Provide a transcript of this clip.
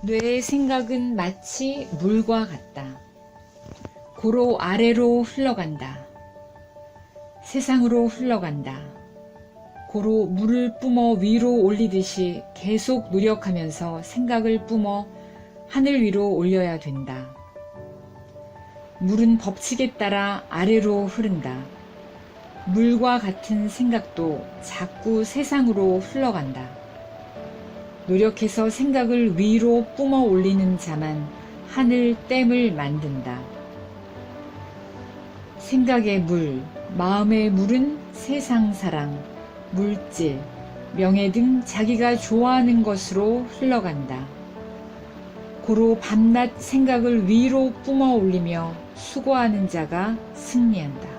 뇌의 생각은 마치 물과 같다. 고로 아래로 흘러간다. 세상으로 흘러간다. 고로 물을 뿜어 위로 올리듯이 계속 노력하면서 생각을 뿜어 하늘 위로 올려야 된다. 물은 법칙에 따라 아래로 흐른다. 물과 같은 생각도 자꾸 세상으로 흘러간다. 노력해서 생각을 위로 뿜어 올리는 자만 하늘 댐을 만든다. 생각의 물, 마음의 물은 세상 사랑, 물질, 명예 등 자기가 좋아하는 것으로 흘러간다. 고로 밤낮 생각을 위로 뿜어 올리며 수고하는 자가 승리한다.